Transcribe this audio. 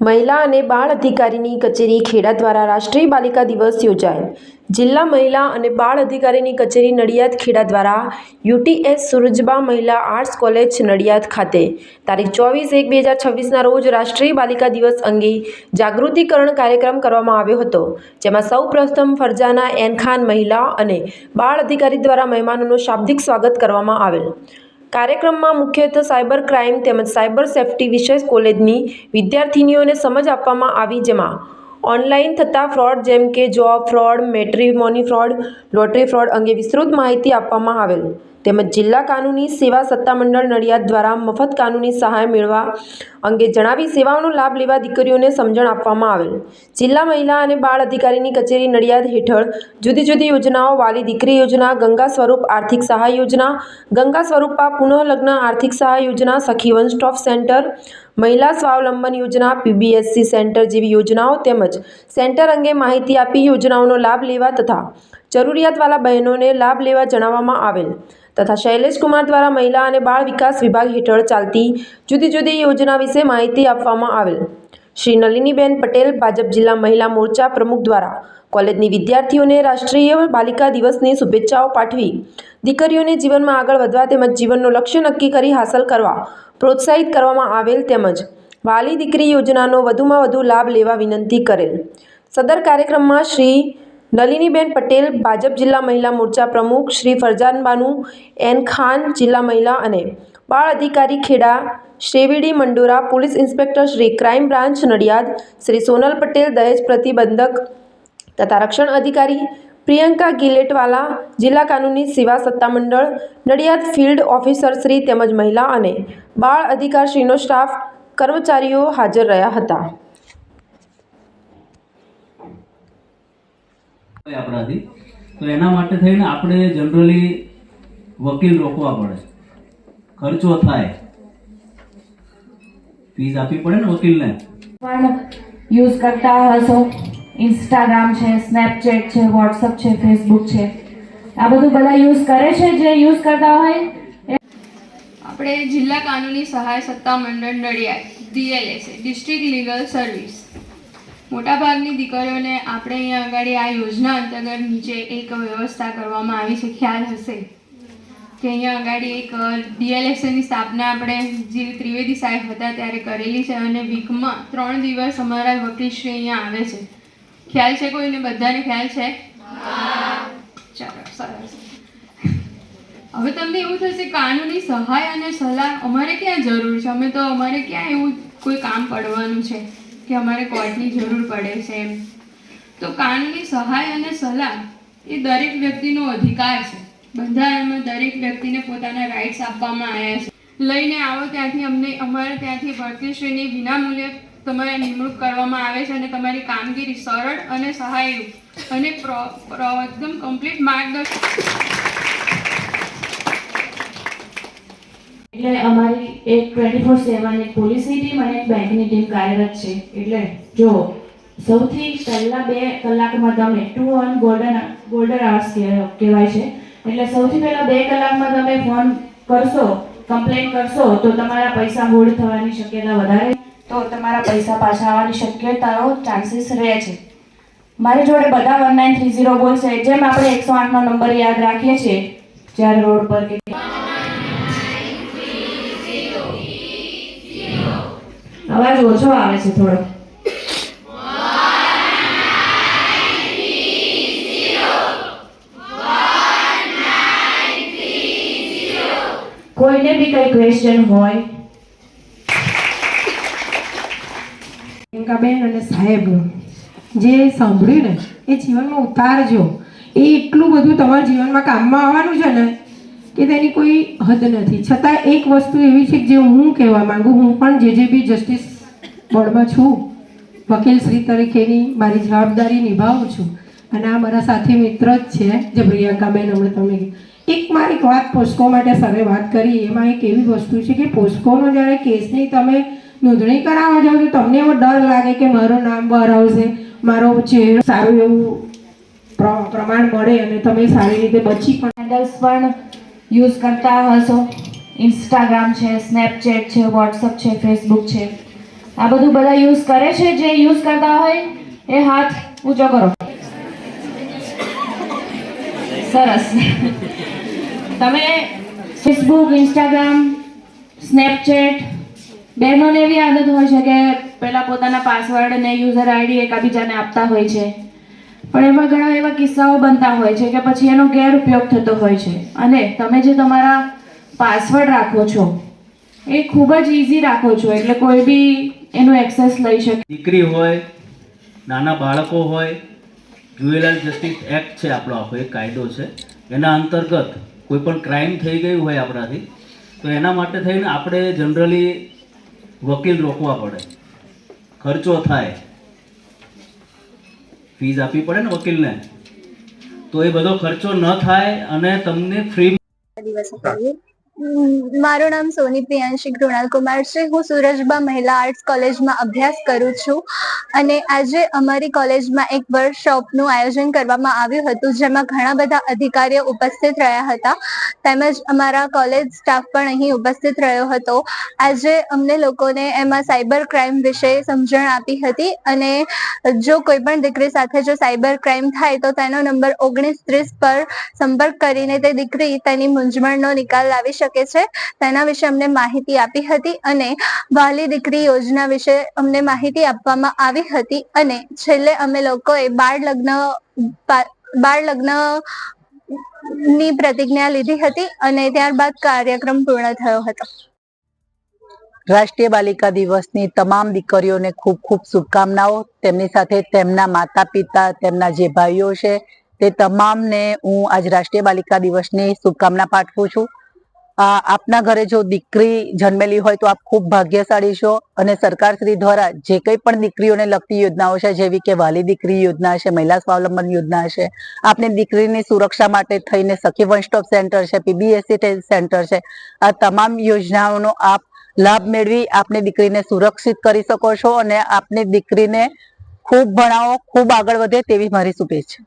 મહિલા અને બાળ અધિકારીની કચેરી ખેડા દ્વારા રાષ્ટ્રીય બાલિકા દિવસ યોજાય. જિલ્લા મહિલા અને બાળ અધિકારીની કચેરી નડિયાદ ખેડા દ્વારા યુટીએસ સુરજબા મહિલા આર્ટ્સ કોલેજ નડિયાદ ખાતે તારીખ ચોવીસ એક બે હજાર છવ્વીસના રોજ રાષ્ટ્રીય બાલિકા દિવસ અંગે જાગૃતિકરણ કાર્યક્રમ કરવામાં આવ્યો હતો, જેમાં સૌ પ્રથમ ફરજાના એન ખાન મહિલા અને બાળ અધિકારી દ્વારા મહેમાનોનું શાબ્દિક સ્વાગત કરવામાં આવેલ. કાર્યક્રમમાં મુખ્યત્વે સાયબર ક્રાઇમ તેમજ સાયબર સેફટી વિશેષ કોલેજની વિદ્યાર્થિનીઓને સમજ આપવામાં આવી, જેમાં ઓનલાઈન થતા ફ્રોડ જેમ કે job fraud matrimony fraud, lottery fraud અંગે વિસ્તૃત માહિતી આપવામાં આવેલ. તેમજ જિલ્લા કાનૂની સેવા સત્તામંડળ નડિયાદ દ્વારા મફત કાનૂની સહાય મેળવવા અંગે જણાવી સેવાઓનો લાભ લેવા દીકરીઓને સમજણ આપવામાં આવેલ. જિલ્લા મહિલા અને બાળ અધિકારીની કચેરી નડિયાદ હેઠળ જુદી જુદી યોજનાઓ વાલી દીકરી યોજના, ગંગા સ્વરૂપ આર્થિક સહાય યોજના, ગંગા સ્વરૂપા પુનઃલગ્ન આર્થિક સહાય યોજના સખી વન સ્ટોપ સેન્ટર, મહિલા સ્વાવલંબન યોજના, પીબીએસસી સેન્ટર જેવી યોજનાઓ તેમજ સેન્ટર અંગે માહિતી આપી યોજનાઓનો લાભ લેવા તથા જરૂરિયાતવાળા બહેનોને લાભ લેવા જણાવવામાં આવેલ. તથા શૈલેષ કુમાર દ્વારા મહિલા અને બાળ વિકાસ વિભાગ હેઠળ ચાલતી જુદી જુદી યોજના વિશે માહિતી આપવામાં આવેલ. શ્રી નલિનીબેન પટેલ ભાજપ જિલ્લા મહિલા મોરચા પ્રમુખ દ્વારા કોલેજની વિદ્યાર્થીઓને રાષ્ટ્રીય બાલિકા દિવસની શુભેચ્છાઓ પાઠવી. દીકરીઓને જીવનમાં આગળ વધવા તેમજ જીવનનું લક્ષ્ય નક્કી કરી હાંસલ કરવા પ્રોત્સાહિત કરવામાં આવેલ તેમજ વાલી દીકરી યોજનાનો વધુમાં વધુ લાભ લેવા વિનંતી કરેલ. સદર કાર્યક્રમમાં શ્રી નલિનીબેન પટેલ ભાજપ જિલ્લા મહિલા મોરચા પ્રમુખ, શ્રી ફરજાનબાનુ એન ખાન જિલ્લા મહિલા અને બાળ અધિકારી ખેડા શેવીડી Mandora, police inspector Shri crime branch Nadiad, Shri Sonal Patel દહેજ પ્રતિબંધક તથા રક્ષણ અધિકારી પ્રિયંકા ગિલેટવાલા, જિલ્લા કાનૂની સેવા સત્તામંડળ, નડિયાદ ફિલ્ડ ઓફિસર શ્રી તેમજ મહિલા અને બાળ અધિકારશ્રીનો સ્ટાફ કર્મચારીઓ હાજર રહ્યા હતા. આપણાથી. તો એના માટે થઈને આપણે જનરલી વકીલ રોકવા પડે. ખર્ચો થાય. ફીસ આપવી પડે ને વકીલને? પણ યુઝ કરતા હશો. ઇન્સ્ટાગ્રામ છે સ્નેપચેટ છે વોટ્સઅપ છે ફેસબુક છે. આ બધું બધા યુઝ કરે છે જે યુઝ કરતા હોય? આપણે જિલ્લા કાનૂની સહાય સત્તા મંડળ Nadiad D L S district legal service મોટાભાગની દીકરીઓને આપણે અહીંયા આગળ આ યોજના અંતર્ગત નીચે એક વ્યવસ્થા કરવામાં આવી છે. ખ્યાલ હશે? કે અહીંયા આગળ એક ડીએલએસએની સ્થાપના આપણે જે ત્રિવેદી સાહેબ હતા ત્યારે કરેલી છે અને વીકમાં ત્રણ દિવસ અમારા વકીલશ્રી અહીંયા આવે છે. ખ્યાલ છે કોઈને બધાને ખ્યાલ છે? ચાલો, સરસ. હવે તમને એવું થશે, કાનૂની સહાય અને સલાહ અમારે ક્યાં જરૂર છે? અમે તો, અમારે ક્યાં એવું કોઈ કામ પડવાનું છે કે અમારે કોર્ટની જરૂર પડે છે એમ? તો કાનૂની સહાય અને સલાહ એ દરેક વ્યક્તિનો અધિકાર છે. બંધારણમાં દરેક વ્યક્તિને પોતાના રાઇટ્સ આપવામાં આવ્યા છે. લઈને આવો ત્યાંથી અમને, અમારે ત્યાંથી ભરતીશ્રીની વિનામૂલ્યે તમારે નિમણૂક કરવામાં આવે છે અને તમારી કામગીરી સરળ અને સહાયરૂપ અને એકદમ કમ્પ્લીટ માર્ગદર્શન એટલે અમારી એક ટ્વેન્ટી ફોર સેવન એક પોલીસની ટીમ અને એક બેંકની ટીમ કાર્યરત છે. એટલે જો સૌથી પહેલા બે કલાકમાં તમે two one golden golden hours કહેવાય છે. એટલે સૌથી પહેલા બે કલાકમાં તમે ફોન કરશો કમ્પ્લેન કરશો તો તમારા પૈસા હોલ્ડ થવાની શક્યતા વધારે? તો તમારા પૈસા પાછા આવવાની શક્યતાઓ ચાન્સીસ રહે છે. મારી જોડે બધા વન નાઇન થ્રી ઝીરો બોલશે જેમ આપણે એકસો આઠનો નંબર યાદ રાખીએ છીએ જ્યારે રોડ પર કે અવાજ ઓછો આવે છે થોડો. કોઈને બી કઈ ક્વેશ્ચન હોય પ્રિયંકાબેન અને સાહેબ, જે સાંભળ્યું ને, એ જીવનમાં ઉતારજો એ એટલું બધું તમારા જીવનમાં કામમાં આવવાનું છે ને, કે તેની કોઈ હદ નથી. છતાં એક વસ્તુ એવી છે કે જે હું કહેવા માંગુ, હું પણ જે જે બી જસ્ટિસ બોર્ડમાં છું, વકીલ શ્રી તરીકેની મારી જવાબદારી નિભાવું છું. અને આ મારા સાથી મિત્ર જ છે, જે પ્રિયંકાબેન, હમણાં તમે એકમાં એક વાત પોસ્કો માટે સરે વાત કરી, એમાં એક એવી વસ્તુ છે કે પોસ્કોનો જ્યારે કેસની તમે નોંધણી કરાવવા જાઓ તો તમને એવો ડર લાગે કે મારું નામ બહાર આવશે, મારો ચહેરો સારું એવું પ્ર- પ્રમાણ મળે અને તમે સારી રીતે બચી પણ હેન્ડલ્સ પણ યુઝ કરતા હશો. ઇન્સ્ટાગ્રામ છે સ્નેપચેટ છે વોટ્સઅપ છે ફેસબુક છે. આ બધું બધા યુઝ કરે છે, જે યુઝ કરતા હોય એ હાથ ઊંચો કરો. સરસ. તમે ફેસબુક ઇન્સ્ટાગ્રામ સ્નેપચેટ બહેનોને એવી આદત હોય છે કે પહેલાં પોતાના પાસવર્ડ અને યુઝર આઈડી એકાબીજાને આપતા હોય છે. પણ એમાં ઘણા એવા કિસ્સાઓ બનતા હોય છે કે પછી એનો ગેરઉપયોગ થતો હોય છે. અને તમે જે તમારા પાસવર્ડ રાખો છો, એ ખૂબ જ ઇઝી રાખો છો. એટલે કોઈ બી એનું એક્સેસ લઈ શકે. દીકરી હોય, નાના બાળકો હોય જુએલાઇઝ જસ્ટિસ એક્ટ છે આપણો આખો, એક કાયદો છે. એના અંતર્ગત કોઈ પણ ક્રાઇમ થઈ ગયું હોય આપણાથી, તો એના માટે થઈને આપણે જનરલી વકીલ રોકવા પડે. ખર્ચો થાય. ફીઝ આપવી પડે ને વકીલને. તો એ બધો ખર્ચો ન થાય અને તમને ફ્રી મારું નામ સોની પ્રિયાંશી કૃણાલ કુમાર છે. હું સુરજબા મહિલા આર્ટ્સ કોલેજમાં અભ્યાસ કરું છું. અને આજે અમારી કોલેજમાં એક વર્કશોપનું આયોજન કરવામાં આવ્યું હતું, જેમાં ઘણા બધા અધિકારીઓ ઉપસ્થિત રહ્યા હતા. તેમજ અમારા કોલેજ સ્ટાફ પણ અહીં ઉપસ્થિત રહ્યો હતો. આજે અમને લોકોને એમાં સાયબર ક્રાઇમ વિશે સમજણ આપી હતી અને જો કોઈ પણ દીકરી સાથે જો સાયબર ક્રાઇમ થાય તો તેનો નંબર ઓગણીસ ત્રીસ પર સંપર્ક કરીને તે દીકરી તેની મૂંઝવણનો નિકાલ લાવી શકે છે. તેના વિશે અમને માહિતી આપી હતી અને વાલી દીકરી યોજના વિશે અમને માહિતી આપવામાં આવી હતી અને છેલ્લે અમે લોકોએ બાળ લગ્ન બાળ લગ્નની પ્રતિજ્ઞા લીધી હતી અને ત્યારબાદ કાર્યક્રમ પૂર્ણ થયો હતો. રાષ્ટ્રીય બાલિકા દિવસની તમામ દીકરીઓને ખૂબ ખૂબ શુભકામનાઓ. તેમની સાથે તેમના માતા પિતા તેમના જે ભાઈઓ છે, તે તમામને હું આજ રાષ્ટ્રીય બાલિકા દિવસની શુભકામના પાઠવું છું. આપના ઘરે જો દીકરી જન્મેલી હોય તો આપ ખૂબ ભાગ્યશાળી છો અને સરકારશ્રી દ્વારા જે કંઈ પણ દીકરીઓને લગતી યોજનાઓ છે, જેવી કે વાલી દીકરી યોજના છે મહિલા સ્વાવલંબન યોજના છે આપની દીકરીની સુરક્ષા માટે થઈને સખી વન સ્ટોપ સેન્ટર છે, પીબીએસસી સેન્ટર છે, આ તમામ યોજનાઓનો આપ લાભ મેળવી આપની દીકરીને સુરક્ષિત કરી શકો છો અને આપની દીકરીને ખૂબ ભણાવો, ખૂબ આગળ વધે તેવી મારી શુભેચ્છા.